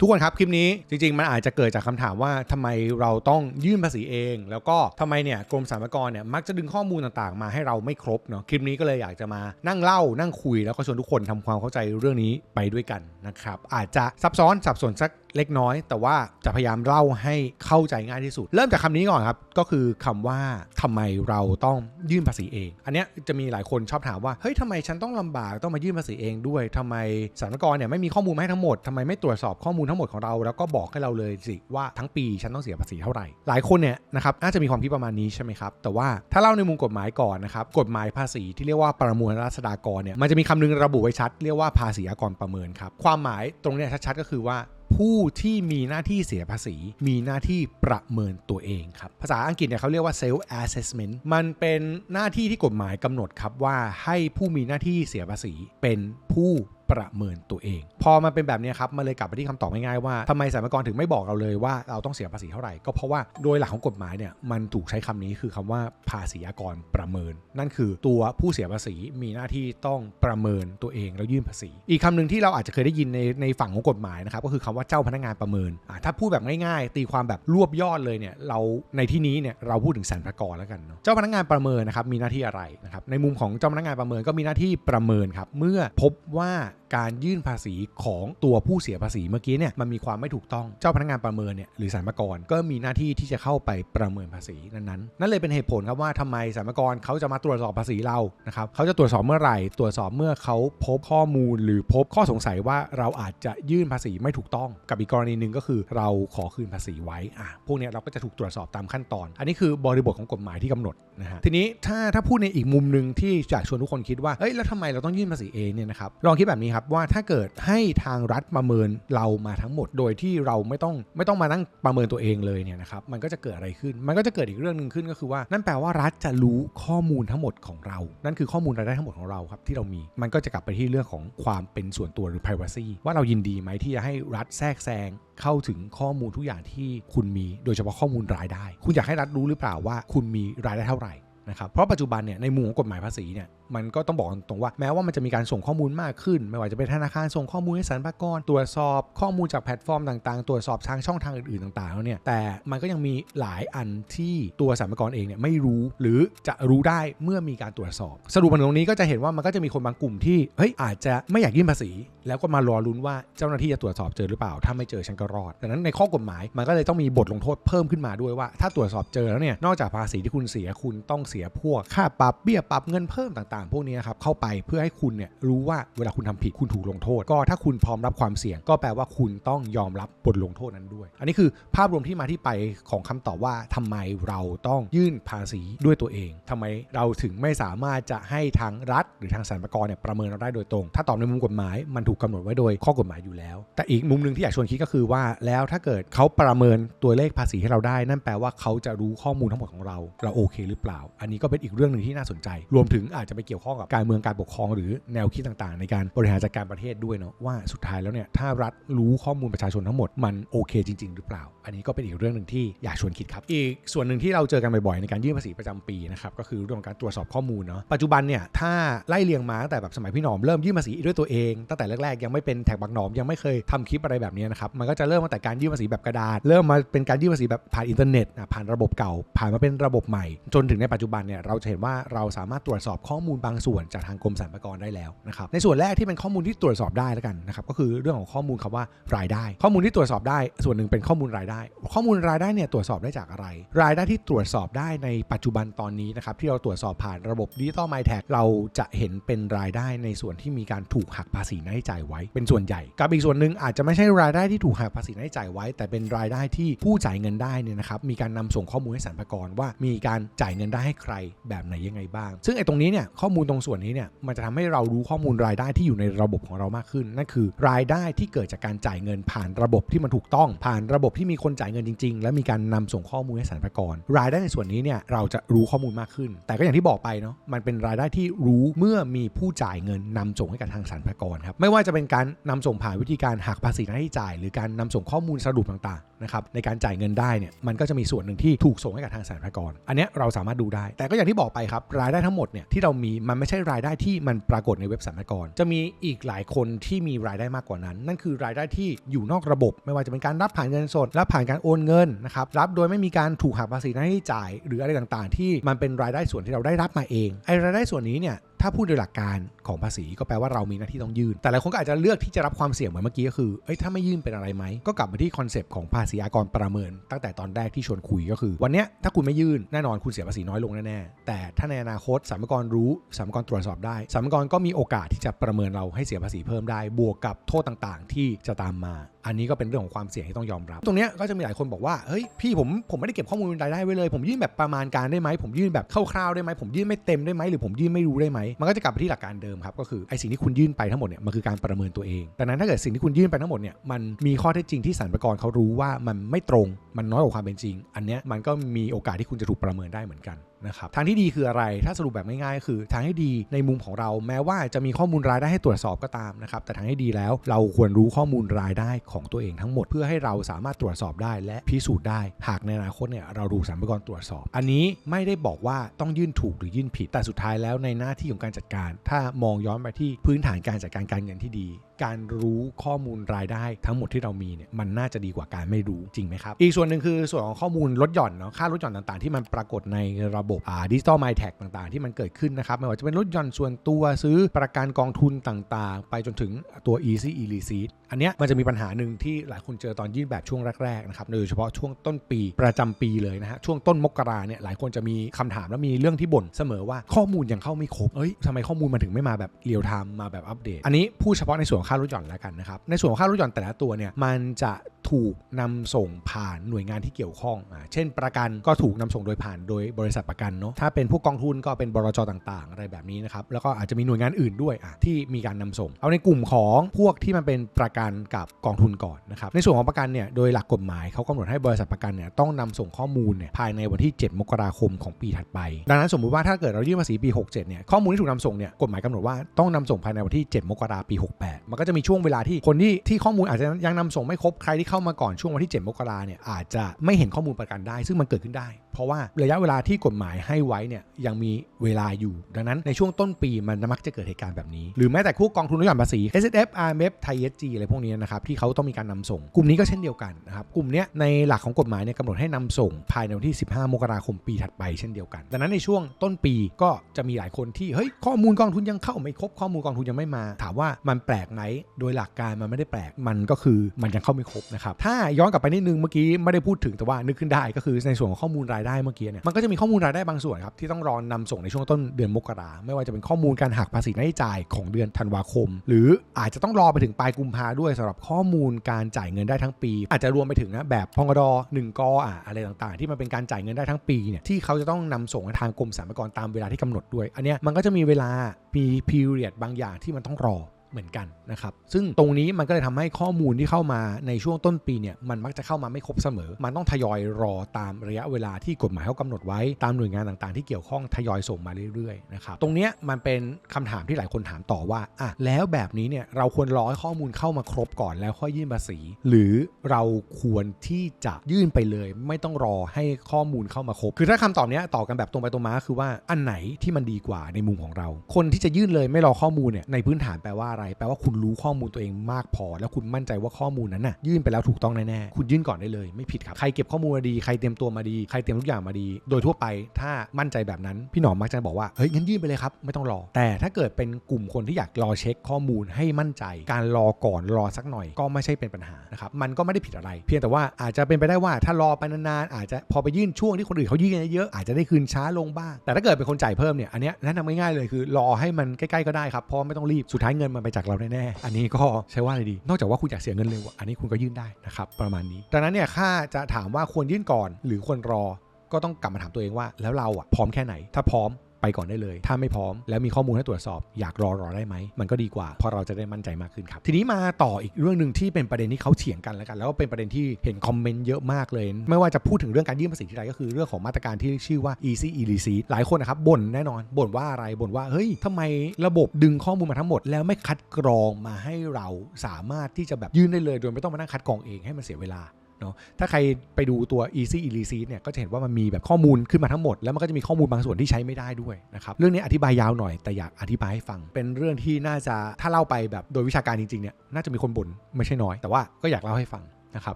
ทุกคนครับ คลิปนี้จริง ๆ มันอาจจะเกิดจากคำถามว่าทำไมเราต้องยื่นภาษีเอง แล้วก็ทำไมเนี่ยกรมสรรพากรเนี่ยมักจะดึงข้อมูลต่างๆ มาให้เราไม่ครบเนาะคลิปนี้ก็เลยอยากจะมานั่งเล่านั่งคุย แล้วก็ชวนทุกคนทำความเข้าใจเรื่องนี้ไปด้วยกันนะครับอาจจะซับซ้อนสับสนสักเล็กน้อย แต่ว่าจะพยายามเล่าให้เข้าใจง่ายที่สุด เริ่มจากคำนี้ก่อนครับก็คือคำว่าทำไมเราต้องยื่นภาษีเอง อันเนี้ยจะมีหลายคนชอบถามว่าเฮ้ยทำไมฉันต้องลำบากต้องมายื่นภาษีเองด้วยทำไมสรรากรเนี่ยไม่มีข้อมูลมาให้ทั้งหมดทำไมไม่ตรวจสอบข้อมูลทั้งหมดของเรา แล้วก็บอกให้เราเลยสิว่าทั้งปีฉันต้องเสียภาษีเท่าไหร่ หลายคนเนี่ยนะครับน่าจะมีความคิดประมาณนี้ใช่ไหมครับแต่ว่าถ้าเล่าในมุมกฎหมายก่อนนะครับกฎหมายภาษีที่เรียกว่าประมวลราษฎากรเนี่ยมันจะมีคำนึงระบุไว้ชัด เรียกว่าภาษีอากรประเมินครับความหมายตรงเนี้ยชัดๆก็คือว่า ผู้ที่มีหน้าที่เสียภาษี มีหน้าที่ประเมินตัวเองครับ ภาษาอังกฤษเนี่ยเขาเรียกว่า self assessment มันเป็นหน้าที่ที่กฎหมายกำหนดครับว่าให้ผู้มีหน้าที่เสียภาษีเป็นผู้ ประเมินตัวเอง พอมันเป็นแบบนี้ครับมันเลยกลับไปที่คำตอบง่ายๆว่าทำไมสรรพากรถึงไม่บอกเราเลยว่าเราต้องเสียภาษีเท่าไหร่ก็เพราะว่าโดยหลักของกฎหมายเนี่ยมันถูกใช้คำนี้คือคำว่าภาษีกรประเมิน นั่นคือตัวผู้เสียภาษีมีหน้าที่ต้องประเมินตัวเองแล้วยื่นภาษี อีกคำหนึ่งที่เราอาจจะเคยได้ยินในในฝั่งของกฎหมายนะครับก็คือคำว่าเจ้าพนักงานประเมินถ้าพูดแบบง่ายๆ ตีความแบบรวบยอดเลยเนี่ยเราในที่นี้เนี่ยเราพูดถึงสรรพากรแล้วกันเนาะเจ้าพนักงานประเมินนะครับมีหน้าที่อะไรนะครับในมุมของเจ้าพนักงานประเมินก็มีหน้าที่ประเมินครับเมื่อพบว่า การยื่นภาษีของตัวผู้เสียภาษีเมื่อกี้เนี่ยมันมีความไม่ถูกต้องเจ้าพนักงานประเมินเนี่ยหรือสรรพากรก็มีหน้าที่ที่จะเข้าไปประเมินภาษีนั้นๆนั่นเลยเป็นเหตุผลครับว่าทำไมสรรพากรเขาจะมาตรวจสอบภาษีเรานะครับเขาจะตรวจสอบเมื่อไหร่ ตรวจสอบเมื่อเขาพบข้อมูลหรือพบข้อสงสัยว่าเราอาจจะยื่นภาษีไม่ถูกต้อง กับอีกกรณีหนึ่งก็คือเราขอคืนภาษีไว้อะพวกเนี้ยเราก็จะถูกตรวจสอบตามขั้นตอน อันนี้คือบริบทของกฎหมายที่กำหนดนะฮะทีนี้ถ้าถ้าพูดในอีกมุมหนึ่งที่อยากชวนทุกคนคิดว่าเอ้ยแล้วทำไมเราต้องยื่นภาษีเองเนี่ยนะครับลองคิดแบบนี้ครับว่าถ้าเกิดให้ทางรัฐประเมินเรามาทั้งหมด โดยที่เราไม่ต้องไม่ต้องมานั่งประเมินตัวเองเลยเนี่ยนะครับมันก็จะเกิดอะไรขึ้น มันก็จะเกิดอีกเรื่องหนึ่งขึ้นก็คือว่า นั่นแปลว่ารัฐจะรู้ข้อมูลทั้งหมดของเรา นั่นคือข้อมูลรายได้ทั้งหมดของเราครับที่เรามี มันก็จะกลับไปที่เรื่องของความเป็นส่วนตัวหรือ privacy ว่าเรายินดีไหมที่จะให้รัฐแทรกแซงเข้าถึงข้อมูลทุกอย่างที่คุณมี โดยเฉพาะข้อมูลรายได้ คุณอยากให้รัฐรู้หรือเปล่าว่า คุณมีรายได้เท่าไหร่นะครับเพราะปัจจุบันเนี่ยในมุมของกฎหมายภาษีเนี่ย มันก็ต้องบอกตรงว่า แม้ว่ามันจะมีการส่งข้อมูลมากขึ้น ไม่ว่าจะเป็นธนาคารส่งข้อมูลให้สรรพากรตรวจสอบข้อมูลจากแพลตฟอร์มต่างๆ ตรวจสอบทางช่องทางอื่นๆต่างๆแล้วเนี่ยแต่มันก็ยังมีหลายอันที่ตัวสรรพากรเองเนี่ยไม่รู้หรือจะรู้ได้เมื่อมีการตรวจสอบ สรุปมันตรงนี้ก็จะเห็นว่ามันก็จะมีคนบางกลุ่มที่เฮ้ยอาจจะไม่อยากยื่นภาษี แล้วก็มารอลุ้นว่าเจ้าหน้าที่จะตรวจสอบเจอหรือเปล่า ถ้าไม่เจอฉันก็รอดดังนั้นในข้อกฎหมายมันก็เลยต้องมีบทลงโทษเพิ่มขึ้นมาด้วยว่า ถ้าตรวจสอบเจอแล้วเนี่ยนอกจากภาษีที่คุณเสียคุณต้องเสียพวกค่าปรับเบี้ยปรับเงินเพิ่มต่างๆ พวกนี้ครับเข้าไปเพื่อให้คุณเนี่ยรู้ว่าเวลาคุณทำผิดคุณถูกลงโทษ ก็ถ้าคุณพร้อมรับความเสี่ยง ก็แปลว่าคุณต้องยอมรับบทลงโทษนั้นด้วย อันนี้คือภาพรวมที่มาที่ไปของคำตอบว่าทำไมเราต้องยื่นภาษีด้วยตัวเองทำไมเราถึงไม่สามารถจะให้ทางรัฐ หรือทางสรรพากรเนี่ยประเมินเราได้โดยตรง ถ้าตอบในมุมกฎหมายมันถูกกาหนดไว้โดยข้อกฎหมายอยู่แล้ว แต่อีกมุมหนึ่งที่อยากชวนคิดก็คือว่าแล้วถ้าเกิดเขาประเมินตัวเลขภาษีให้เราได้ นั่นแปลว่าเขาจะรู้ข้อมูลทั้งหมดของเรา เราโอเคหรือเปล่า อันนี้ก็เป็นอีกเรื่องหนึ่งที่น่าสนใจ รวมถึงอาจจะไปเกี่ยวข้องกับการเมืองการปกครอง หรือแนวคิดต่างๆ ในการบริหารจัดการประเทศด้วยเนาะว่าสุดท้ายแล้วเนี่ยถ้ารัฐรู้ข้อมูลประชาชนทั้งหมดมันโอเคจริง ๆ หรือเปล่า อันนี้ก็เป็นอีกเรื่องหนึ่งที่อยากชวนคิดครับ อีกส่วนหนึ่งที่เราเจอกันบ่อยๆในการยื่นภาษีประจำปีนะครับก็คือเรื่องของการตรวจสอบข้อมูลเนาะปัจจุบันเนี่ยถ้าไล่เรียงมาตั้งแต่แบบสมัยพี่หนอมเริ่มยื่นภาษีด้วยตัวเองตั้งแต่แรกๆยังไม่เป็นแท็กบักหนอมยังไม่เคยทำคลิปอะไรแบบนี้นะครับมันก็จะเริ่มมาแต่การยื่นภาษีแบบกระดาษ เริ่มมาเป็นการยื่นภาษีแบบผ่านอินเทอร์เน็ตผ่านระบบเก่า ผ่านมาเป็นระบบใหม่ จนถึงในปัจจุบันเนี่ยเราจะเห็นว่าเราสามารถตรวจสอบข้อมูลบางส่วนจากทางกรมสรรพากรได้แล้วนะครับในส่วนแรกที่เป็นข้อมูลที่ตรวจสอบได้แล้วกันนะครับก็คือเรื่องของข้อมูลคำว่ารายได้ ข้อมูลที่ตรวจสอบได้ส่วนหนึ่งเป็นข้อมูลรายได้ ข้อมูลรายได้เนี่ยตรวจสอบได้จากอะไร รายได้ที่ตรวจสอบได้ในปัจจุบันตอนนี้นะครับที่เราตรวจสอบผ่านระบบดิจิตอลไมแท็กเราจะเห็นเป็นรายได้ในส่วนที่มีการถูกหักภาษีน้าที่จ่ายไว้ เป็นส่วนใหญ่กับอีกส่วนหนึ่งอาจจะไม่ใช่รายได้ที่ถูกหักภาษีน้าที่จ่ายไว้ แต่เป็นรายได้ที่ผู้จ่ายเงินได้เนี่ยนะครับมีการนำส่งข้อมูลให้สรรพากรว่ามีการจ่ายเงินได้ให้ใครแบบไหนยังไงบ้าง ซึ่งไอ้ตรงนี้เนี่ยข้ออมูลตรงส่วนนี้เนี่ยมันจะทำให้เรารู้ข้อมูลรายได้ที่อยู่ในระบบของเรามากขึ้น นั่นคือรายได้ที่เกิดจากการจ่ายเงินผ่านระบบที่มันถูกต้อง ผ่านระบบที่มีคนจ่ายเงินจริง ๆ และมีการนำส่งข้อมูลให้สรรพากรรายได้ในส่วนนี้เนี่ยเราจะรู้ข้อมูลมากขึ้น แต่ก็อย่างที่บอกไปเนาะมันเป็นรายได้ที่รู้เมื่อมีผู้จ่ายเงินนำส่งให้กับทางสรรพากรครับไม่ว่าจะเป็นการนำส่งผ่านวิธีการหักภาษีหน้าที่จ่าย หรือการนำส่งข้อมูลสรุปต่างๆนะครับในการจ่ายเงินได้เนี่ยมันก็จะมีส่วนหนึ่งที่ถูกส่งให้กับทางสรรพากรอันนี้เราสามารถดูได้ แต่ก็อย่างที่บอกไปครับรายได้ทั้งหมดเนี่ยที่เรามีมันไม่ใช่รายได้ที่มันปรากฏในเว็บสรรพากร จะมีอีกหลายคนที่มีรายได้มากกว่านั้น นั่นคือรายได้ที่อยู่นอกระบบ ไม่ว่าจะเป็นการรับผ่านเงินสด รับผ่านการโอนเงินนะครับ รับโดยไม่มีการถูกหักภาษีหน้าที่จ่าย หรืออะไรต่างๆ ที่มันเป็นรายได้ส่วนที่เราได้รับมาเอง ไอ้รายได้ส่วนนี้เนี่ย ถ้าพูดโดยหลักการของภาษีก็แปลว่าเรามีหน้าที่ต้องยื่น แต่หลายคนก็อาจจะเลือกที่จะรับความเสี่ยงเหมือนเมื่อกี้ก็คือเอ้ยถ้าไม่ยื่นเป็นอะไรไหมก็กลับมาที่คอนเซปต์ของภาษีอากรประเมิน ตั้งแต่ตอนแรกที่ชวนคุยก็คือ วันเนี้ยถ้าคุณไม่ยื่นแน่นอนคุณเสียภาษีน้อยลงแน่ๆแต่ถ้าในอนาคตสรรพากรรู้สรรพากรตรวจสอบได้สรรพากรก็มีโอกาสที่จะประเมินเราให้เสียภาษีเพิ่มได้ บวกกับโทษต่างๆ ที่จะตามมาอันนี้ก็เป็นเรื่องของความเสี่ยงที่ต้องยอมรับ ตรงนี้ก็จะมีหลายคนบอกว่าเฮ้ยพี่ผมผมไม่ได้เก็บข้อมูลรายได้ไว้เลย ผมยื่นแบบประมาณการได้ไหมผมยื่นแบบคร่าวๆได้ไหมผมยื่นไม่เต็มได้ไหมหรือผมยื่นไม่รู้ได้ไหมมันก็จะกลับไปที่หลักการเดิมครับก็คือไอสิ่งที่คุณยื่นไปทั้งหมดเนี่ยมันคือการประเมินตัวเองดังนั้นถ้าเกิดสิ่งที่คุณยื่นไปทั้งหมดเนี่ยมันมีข้อเท็จจริงที่สรรพากรเขารู้ว่ามันไม่ตรง มันน้อยกว่าความเป็นจริง อันเนี้ยมันก็มีโอกาสที่คุณจะถูกประเมินได้เหมือนกันนะครับทางที่ดีคืออะไร ถ้าสรุปแบบง่ายๆก็คือทางที่ดีในมุมของเราแม้ว่าจะมีข้อมูลรายได้ให้ตรวจสอบก็ตามนะครับ แต่ทางที่ดีแล้วเราควรรู้ข้อมูลรายได้ของตัวเองทั้งหมดเพื่อให้เราสามารถตรวจสอบได้และพิสูจน์ได้ หากในอนาคตเนี่ยเราดูสรรพากรตรวจสอบ อันนี้ไม่ได้บอกว่าต้องยื่นถูกหรือยื่นผิด แต่สุดท้ายแล้วในหน้าที่ของการจัดการ ถ้ามองย้อนไปที่พื้นฐานการจัดการการเงินที่ดี การรู้ข้อมูลรายได้ทั้งหมดที่เรามีเนี่ยมันน่าจะดีกว่าการไม่รู้จริงไหมครับ อีกส่วนหนึ่งคือส่วนของข้อมูลลดหย่อนเนาะค่าลดหย่อนต่างๆ ที่มันปรากฏในระบบอ่าดิจิตอลไมแท็กต่างๆ ที่มันเกิดขึ้นนะครับ ไม่ว่าจะเป็นลดหย่อนส่วนตัวซื้อประกันกองทุนต่างๆ ไปจนถึงตัว easy e receipt อันเนี้ยมันจะมีปัญหาหนึ่งที่หลายคนเจอตอนยื่นแบบช่วงแรกๆนะครับโดยเฉพาะช่วงต้นปีประจำปีเลยนะฮะช่วงต้นมกราเนี่ยหลายคนจะมีคำถามและมีเรื่องที่บ่นเสมอว่าข้อมูลยังเข้าไม่ครบเอ้ยทำไมข้อมูลมันถึงไม่มาแบบเรียลไทม์มาแบบอัปเดตอันนี้พูดเฉพาะในส่วนค่าลดหย่อนแล้วกันนะครับในส่วนของค่าลดหย่อนแต่ละตัวเนี่ยมันจะ ถูกนำส่งผ่านหน่วยงานที่เกี่ยวข้องอ่าเช่น ประกันก็ถูกนำส่งโดยผ่านโดยบริษัทประกันเนาะถ้าเป็นพวกกองทุนก็เป็นบลจต่าง ๆ อะไรแบบนี้นะครับแล้วก็อาจจะมีหน่วยงานอื่นด้วยอะที่มีการนำส่ง เอาในกลุ่มของพวกที่มันเป็นประกันกับกองทุนก่อนนะครับในส่วนของประกันเนี่ยโดยหลักกฎหมายเขากำหนดให้บริษัทประกันเนี่ยต้องนำส่งข้อมูลเนี่ยภายในวันที่ 7 มกราคมของปีถัดไป ดังนั้นสมมุติว่าถ้าเกิดเรายื่นภาษีปี 67 เนี่ยข้อมูลที่ถูกนำส่งเนี่ยกฎหมายกำหนดว่าต้องนำส่งภายในวันที่ 7 มกราปี 68 มันก็จะมีช่วงเวลาที่คนที่ที่ข้อมูลอาจจะยังนำส่งไม่ครบใครที่เข้ามาก่อนช่วงวันที่ 7 มกราเนี่ยอาจจะไม่เห็นข้อมูลประกันได้ ซึ่งมันเกิดขึ้นได้เพราะว่าระยะเวลาที่กฎหมายให้ไว้เนี่ยยังมีเวลาอยู่ ดังนั้นในช่วงต้นปีมันมักจะเกิดเหตุการณ์แบบนี้ หรือแม้แต่คู่กองทุนลดหย่อนภาษี S S F R M F ไทย S G อะไรพวกนี้นะครับที่เขาต้องมีการนำส่ง กลุ่มนี้ก็เช่นเดียวกันนะครับกลุ่มเนี้ยในหลักของกฎหมายเนี่ยกำหนดให้นำส่ง ภายในวันที่ 15 มกราคมปีถัดไปเช่นเดียวกัน ดังนั้นในช่วงต้นปีก็จะมีหลายคนที่เฮ้ยข้อมูลกองทุนยังเข้าไม่ครบข้อมูลกองทุนยังไม่มา ถามว่ามันแปลกไหมโดยหลักการมันไม่ได้แปลกมันก็คือมันยังเข้าไม่ครบนะครับถ้าย้อนกลับไปนิดนึงเมื่อกี้ไม่ได้พูดถึงแต่ว่านึกขึ้นได้ก็คือในส่วนของข้อมูลรายได้เมื่อกี้เนี่ยมันก็จะมีข้อมูลรายได้บางส่วนครับที่ต้องรอนำส่งในช่วงต้นเดือนมกราไม่ว่าจะเป็นข้อมูลการหักภาษีหน้าที่จ่ายของเดือนธันวาคม หรืออาจจะต้องรอไปถึงปลายกุมภาด้วยสำหรับข้อมูลการจ่ายเงินได้ทั้งปี อาจจะรวมไปถึงนะแบบพงดหนึ่งกอะอะไรต่างๆ ที่มันเป็นการจ่ายเงินได้ทั้งปีเนี่ยที่เขาจะต้องนำส่งทางกรมสรรพากรตามเวลาที่กำหนดด้วย อันเนี้ยมันก็จะมีเวลามี period บางอย่างที่มันต้องรอ เหมือนกันนะครับ ซึ่งตรงนี้มันก็เลยทำให้ข้อมูลที่เข้ามาในช่วงต้นปีเนี่ยมันมักจะเข้ามาไม่ครบเสมอ มันต้องทยอยรอตามระยะเวลาที่กฎหมายเขากำหนดไว้ตามหน่วยงานต่างๆ ที่เกี่ยวข้องทยอยส่งมาเรื่อยๆนะครับตรงเนี้ยมันเป็นคำถามที่หลายคนถามต่อว่าอะแล้วแบบนี้เนี่ยเราควรรอให้ข้อมูลเข้ามาครบก่อนแล้วค่อยยื่นภาษี หรือเราควรที่จะยื่นไปเลย ไม่ต้องรอให้ข้อมูลเข้ามาครบ คือถ้าคำตอบนี้ยตอกันแบบตรงไปตรงมาคือว่าอันไหนที่มันดีกว่าในมุมของเรา คนที่จะยื่นเลยไม่รอข้อมูลเนี่ยในพื้นฐานแปลว่าอะไร แปลว่าคุณรู้ข้อมูลตัวเองมากพอ แล้วคุณมั่นใจว่าข้อมูลนั้นน่ะยื่นไปแล้วถูกต้องแน่ๆคุณยื่นก่อนได้เลย ไม่ผิดครับใครเก็บข้อมูลมาดีใครเตรียมตัวมาดีใครเตรียมทุกอย่างมาดี โดยทั่วไปถ้ามั่นใจแบบนั้นพี่หนอมมักจะบอกว่าเฮ้ยงั้นยื่นไปเลยครับไม่ต้องรอ แต่ถ้าเกิดเป็นกลุ่มคนที่อยากรอเช็คข้อมูลให้มั่นใจ การรอก่อนรอสักหน่อย ก็ไม่ใช่เป็นปัญหานะครับมันก็ไม่ได้ผิดอะไร เพียงแต่ว่าอาจจะเป็นไปได้ว่าถ้ารอไปนานๆอาจจะพอไปยื่นช่วงที่คนอื่นเขายื่นเยอะๆอาจจะได้คืนช้าลงบ้างแต่ถ้าเกิดเป็นคนจ่ายเพิ่มเนี่ยอันเนี้ยแนะนำง่ายๆเลยคือ รอให้มันใกล้ๆก็ได้ครับเพราะไม่ต้องรีบสุดท้ายเงินมันไปจากเราแน่ๆ อันนี้ก็ใช้ว่าอะไรดี นอกจากว่าคุณอยากเสียเงินเร็ว อันนี้คุณก็ยื่นได้นะครับประมาณนี้ ดังนั้นเนี่ยค่าจะถามว่าควรยื่นก่อนหรือควรรอ ก็ต้องกลับมาถามตัวเองว่า แล้วเราอะพร้อมแค่ไหน ถ้าพร้อม ไปก่อนได้เลย ถ้าไม่พร้อมแล้วมีข้อมูลให้ตรวจสอบ อยากรอรอได้ไหม มันก็ดีกว่าเพราะเราจะได้มั่นใจมากขึ้นครับ ทีนี้มาต่ออีกเรื่องหนึ่งที่เป็นประเด็นที่เขาเถียงกันแล้วกัน แล้วก็เป็นประเด็นที่เห็นคอมเมนต์เยอะมากเลย ไม่ว่าจะพูดถึงเรื่องการยื่นภาษีที่ไรก็คือเรื่องของมาตรการที่ชื่อว่า easy e receipt หลายคนนะครับบ่นแน่นอนบ่นว่าอะไรบ่นว่าเฮ้ยทำไมระบบดึงข้อมูลมาทั้งหมด แล้วไม่คัดกรองมาให้เราสามารถที่จะแบบยื่นได้เลยโดยไม่ต้องมานั่งคัดกรองเองให้มันเสียเวลา เนาะถ้าใครไปดูตัว easy e receipt เนี่ยก็จะเห็นว่ามันมีแบบข้อมูลขึ้นมาทั้งหมด แล้วมันก็จะมีข้อมูลบางส่วนที่ใช้ไม่ได้ด้วยนะครับเรื่องนี้อธิบายยาวหน่อยแต่อยากอธิบายให้ฟัง เป็นเรื่องที่น่าจะถ้าเล่าไปแบบโดยวิชาการจริงๆเนี่ยน่าจะมีคนบ่นไม่ใช่น้อย แต่ว่าก็อยากเล่าให้ฟัง นะครับ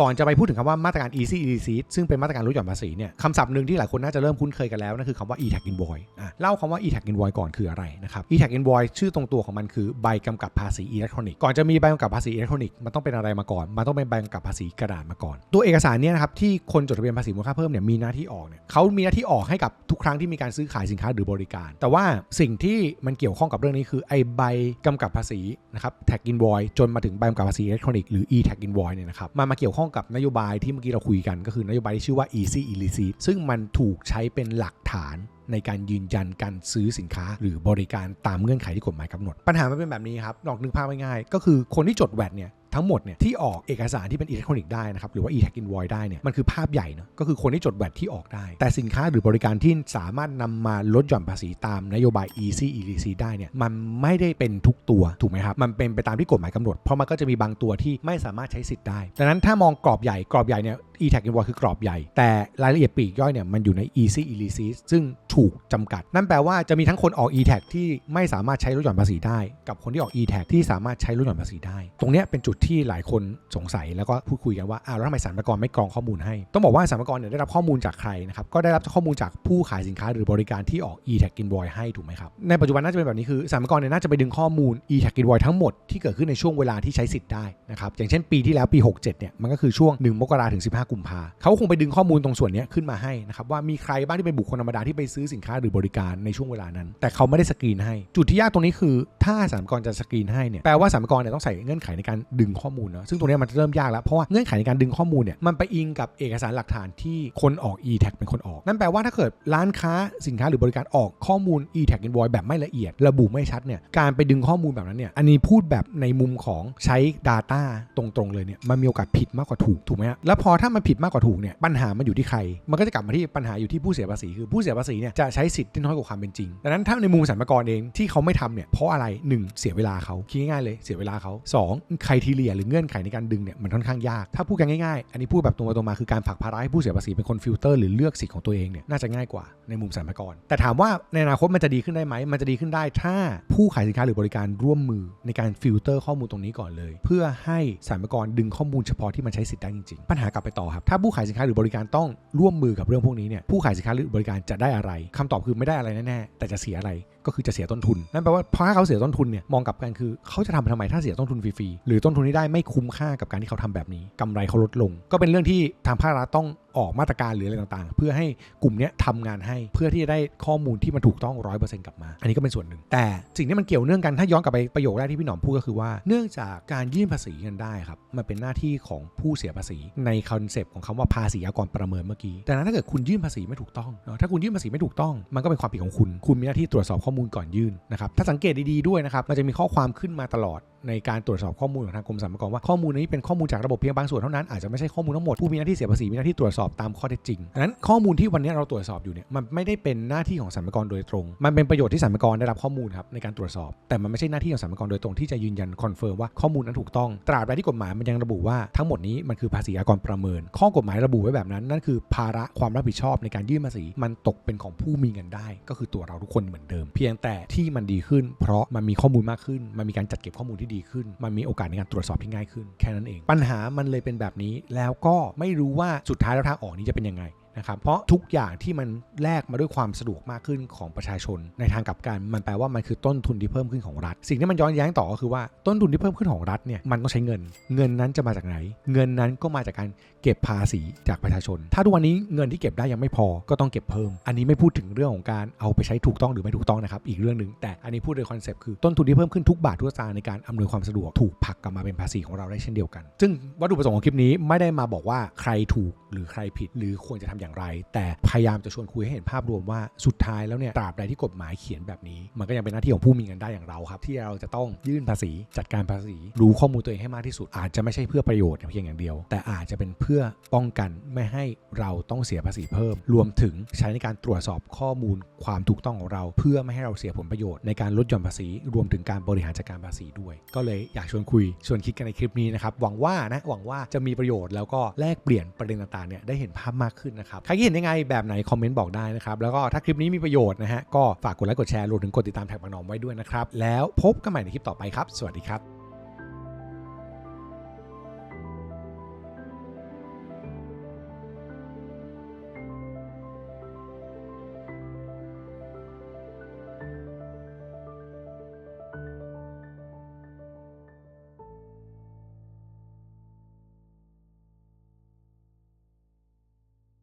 ก่อนจะไปพูดถึงคำว่ามาตรการ easy e c ซึ่งเป็นมาตรการลดหย่อนภาษีเนี่ยคำศัพท์หนึ่งที่หลายคนน่าจะเริ่มคุ้นเคยกันแล้วนั่นคือคำว่า e-tax invoice อะเล่าคำว่า e-tax invoice ก่อนคืออะไรนะครับ e-tax invoice ชื่อตรงตัวของมันคือใบกำกับภาษีอิเล็กทรอนิกส์ก่อนจะมีใบกำกับภาษีอิเล็กทรอนิกส์มันต้องเป็นอะไรมาก่อน มันต้องเป็นใบกำกับภาษีกระดาษมาก่อน ตัวเอกสารเนี่ยนะครับที่คนจดทะเบียนภาษีมูลค่าเพิ่มเนี่ยมีหน้าที่ออกเนี่ยเขามีหน้าที่ออกให้กับทุกครั้งที่มีการซื้อขายสินค้าหรือบริการ แต่ว่าสิ่งที่มันเกี่ยวข้องกับเรื่องนี้คือไอ้ใบกำกับภาษีนะครับ tax invoice จนมาถึงใบกำกับภาษีอิเล็กทรอนิกส์หรือ e-tax invoice เนี่ยนะครับมันมาเกี่ยวข้องกับนโยบายที่เมื่อกี้เราคุยกัน ก็คือนโยบายที่ชื่อว่า easy e receipt ซึ่งมันถูกใช้เป็นหลักฐานในการยืนยันการซื้อสินค้า หรือบริการตามเงื่อนไขที่กฎหมายกำหนด ปัญหามันเป็นแบบนี้ครับลองนึกภาพง่ายๆก็คือคนที่จดแวดเนี่ย ทั้งหมดเนี่ยที่ออกเอกสารที่เป็นอิเล็กทรอนิกส์ได้นะครับหรือว่า e-tag invoice ได้เนี่ยมันคือภาพใหญ่เนาะก็คือคนที่จดแวดที่ออกได้ แต่สินค้าหรือบริการที่สามารถนำมาลดหย่อนภาษีตามนโยบาย easy EDC ได้เนี่ยมันไม่ได้เป็นทุกตัวถูกไหมครับมันเป็นไปตามที่กฎหมายกำหนด เพราะมันก็จะมีบางตัวที่ไม่สามารถใช้สิทธิ์ได้ ดังนั้นถ้ามองกรอบใหญ่กรอบใหญ่เนี่ย e-tax invoice คือกรอบใหญ่ แต่รายละเอียดปลีกย่อยเนี่ยมันอยู่ใน easy e receipt ซึ่งถูกจำกัด นั่นแปลว่าจะมีทั้งคนออก e-tax ที่ไม่สามารถใช้ลดหย่อนภาษีได้ กับคนที่ออก e-tax ที่สามารถใช้ลดหย่อนภาษีได้ ตรงนี้เป็นจุดที่หลายคนสงสัยแล้วก็พูดคุยกันว่าอ้าวแล้วทำไมสรรพากรไม่กรองข้อมูลให้ ต้องบอกว่าสรรพากรเนี่ยได้รับข้อมูลจากใครนะครับก็ได้รับข้อมูลจากผู้ขายสินค้าหรือบริการที่ออก e-tax invoice ให้ถูกไหมครับในปัจจุบันน่าจะเป็นแบบนี้คือสรรพากรเนี่ยน่าจะไปดึงข้อมูล e-tax invoice ทั้งหมดที่เกิดขึ้นในช่วงเวลาที่ใช้สิทธิ์ได้นะครับอย่างเช่นปีที่แล้วปี 67เนี่ยมันก็คือช่วง 1 มกราถึง 15กุมภาเขาคงไปดึงข้อมูลตรงส่วนนี้ขึ้นมาให้นะครับว่ามีใครบ้างที่เป็นบุคคลธรรมดาที่ไปซื้อสินค้าหรือบริการในช่วงเวลานั้น แต่เขาไม่ได้สกรีนให้ จุดที่ยากตรงนี้คือถ้าสรรพากรจะสกรีนให้เนี่ยแปลว่าสรรพากรเนี่ยต้องใส่เงื่อนไขในการดึงข้อมูลเนาะซึ่งตรงนี้มันเริ่มยากแล้วเพราะว่าเงื่อนไขในการดึงข้อมูลเนี่ยมันไปอิงกับเอกสารหลักฐานที่คนออก e-tax เป็นคนออก นั่นแปลว่าถ้าเกิดร้านค้าสินค้าหรือบริการออกข้อมูล e-tax invoice แบบไม่ละเอียด ระบุไม่ชัดเนี่ยการไปดึงข้อมูลแบบนั้นเนี่ยอันนี้พูดแบบในมุมของใช้ Data ตรงๆเลยเนี่ยมันมีโอกาสผิดมากกว่าถูกถูกไหมฮะแล้วพอถ้ามันผิดมากกว่าถูกเนี่ยปัญหามันอยู่ที่ใคร มันก็จะกลับมาที่ปัญหาอยู่ที่ผู้เสียภาษีคือผู้เสียภาษีเนี่ยจะใช้สิทธิ์ที่น้อยกว่าความเป็นจริงดังนั้นถ้าในมุมสรรพากรเองที่เขาไม่ทำเนี่ยเพราะอะไร 1 เสียเวลาเขาคิดง่ายๆเลยเสียเวลาเขา2ใครทีเลียหรือเงื่อนไขในการดึงเนี่ยมันค่อนข้างยาก ถ้าพูดกันง่ายๆ อันนี้พูดแบบตรงไปตรงมาคือการผลักภาระให้ผู้เสียภาษีเป็นคนฟิลเตอร์หรือเลือกสิทธิ์ของตัวเองเนี่ยน่าจะง่ายกว่าในมุมสรรพากรแต่ถามว่าในอนาคตมันจะดีขึ้นได้ไหมมันจะดีขึ้นได้ถ้าผู้ขายสินค้าหรือบริการร่วมมือในการฟิลเตอร์ข้อมูลตรงนี้ก่อนเลย เพื่อให้สรรพากรดึงข้อมูลเฉพาะที่มันใช้สิทธิ์ได้จริงๆปัญหากลับไปต่อครับ ถ้าผู้ขายสินค้าหรือบริการต้องร่วมมือกับเรื่องพวกนี้เนี่ยผู้ขายสินค้าหรือบริการจะได้อะไรคำตอบคือไม่ได้อะไรแน่ๆแต่จะเสียอะไรก็คือจะเสียต้นทุน นั่นแปลว่าพอเขาเสียต้นทุนเนี่ยมองกลับกันคือเขาจะทำไปทำไมถ้าเสียต้นทุนฟรีๆหรือต้นทุนที่ได้ไม่คุ้มค่ากับการที่เขาทำแบบนี้กำไรเขาลดลง ก็เป็นเรื่องที่ทางภาครัฐต้อง ออกมาตรการหรืออะไรต่างๆ เพื่อให้กลุ่มนี้ทำงานให้เพื่อที่จะได้ข้อมูลที่มันถูกต้องร้อยเปอร์เซ็นต์กลับมา อันนี้ก็เป็นส่วนหนึ่ง แต่สิ่งที่มันเกี่ยวเนื่องกันถ้าย้อนกลับไปประโยคแรกที่พี่หนอมพูดก็คือว่า เนื่องจากการยื่นภาษีกันได้ครับมันเป็นหน้าที่ของผู้เสียภาษีในคอนเซปต์ของคำว่าภาษีอากรประเมินเมื่อกี้แต่นั้นถ้าเกิดคุณยื่นภาษีไม่ถูกต้องถ้าคุณยื่นภาษีไม่ถูกต้องมันก็เป็นความผิดของคุณ คุณมีหน้าที่ตรวจสอบข้อมูลก่อนยื่นนะครับถ้าสังเกตดีๆด้วยนะครับมันจะมีข้อความขึ้นมาตลอด ในการตรวจสอบข้อมูลของทางกรมสรรพากรว่าข้อมูลนี้เป็นข้อมูลจากระบบเพียงบางส่วนเท่านั้นอาจจะไม่ใช่ข้อมูลทั้งหมดผู้มีหน้าที่เสียภาษีมีหน้าที่ตรวจสอบตามข้อเท็จจริงดังนั้นข้อมูลที่วันนี้เราตรวจสอบอยู่เนี่ยมันไม่ได้เป็นหน้าที่ของสรรพากรโดยตรง มันเป็นประโยชน์ที่สรรพากรได้รับข้อมูลครับในการตรวจสอบ แต่มันไม่ใช่หน้าที่ของสรรพากรโดยตรงที่จะยืนยันคอนเฟิร์มว่าข้อมูลนั้นถูกต้องตราบใดที่กฎหมายมันยังระบุว่าทั้งหมดนี้มันคือภาษีอากรประเมิน ข้อกฎหมายระบุไว้แบบนั้นนั่นคือภาระความรับผิดชอบในการยื่นภาษีมันตกเป็นของผู้มีเงินได้ ก็คือตัวเราทุกคนเหมือนเดิม เพียงแต่ที่มันดีขึ้น เพราะมันมีข้อมูลมากขึ้น มันมีการจัดเก็บข้อมูลที่ดีขึ้น มันมีโอกาสในการตรวจสอบที่ง่ายขึ้น แค่นั้นเอง ปัญหามันเลยเป็นแบบนี้แล้วก็ไม่รู้ว่าสุดท้ายแล้วทางออกนี้จะเป็นยังไงนะครับเพราะทุกอย่างที่มันแลกมาด้วยความสะดวกมากขึ้นของประชาชน ในทางกลับกันมันแปลว่ามันคือต้นทุนที่เพิ่มขึ้นของรัฐ สิ่งที่มันย้อนแย้งต่อก็คือว่าต้นทุนที่เพิ่มขึ้นของรัฐเนี่ยมันต้องใช้เงิน เงินนั้นจะมาจากไหน เงินนั้นก็มาจากการ เก็บภาษีจากประชาชน ถ้าทุกวันนี้เงินที่เก็บได้ยังไม่พอก็ต้องเก็บเพิ่ม อันนี้ไม่พูดถึงเรื่องของการเอาไปใช้ถูกต้องหรือไม่ถูกต้องนะครับ อีกเรื่องหนึ่งแต่อันนี้พูดโดยคอนเซปต์คือต้นทุนที่เพิ่มขึ้นทุกบาททุกสตางค์ในการอำนวยความสะดวกถูกผลักกลับมาเป็นภาษีของเราได้เช่นเดียวกัน ซึ่งวัตถุประสงค์ของคลิปนี้ไม่ได้มาบอกว่าใครถูกหรือใครผิดหรือควรจะทำอย่างอย่างไร แต่พยายามจะชวนคุยให้เห็นภาพรวมว่าสุดท้ายแล้วเนี่ยตราบใดที่กฎหมายเขียนแบบนี้ มันก็ยังเป็นหน้าที่ของผู้มีเงินได้อย่างเราครับ ที่เราจะต้องยื่นภาษี จัดการภาษี รู้ข้อมูลตัวเองให้มากที่สุด อาจจะไม่ใช่เพื่อประโยชน์เพียงอย่างเดียว แต่อาจจะเป็นเพื่อื่อป้องกันไม่ให้เราต้องเสียภาษีเพิ่ม รวมถึงใช้ในการตรวจสอบข้อมูลความถูกต้องของเรา เพื่อไม่ให้เราเสียผลประโยชน์ในการลดหย่อนภาษี รวมถึงการบริหารจัดการภาษีด้วย ก็เลยอยากชวนคุยชวนคิดกันในคลิปนี้นะครับหวังว่านะหวังว่าจะมีประโยชน์แล้วก็แลกเปลี่ยนประเด็นต่างๆเนี่ยได้เห็นภาพมากขึ้นนะครับใครเห็นยังไงแบบไหนคอมเมนต์บอกได้นะครับแล้วก็ถ้าคลิปนี้มีประโยชน์นะฮะก็ฝากกดไลค์กดแชร์รวมถึงกดติดตามแท็กบางนอมไว้ด้วยนะครับแล้วพบกันใหม่ในคลิปต่อไปครับ สวัสดีครับ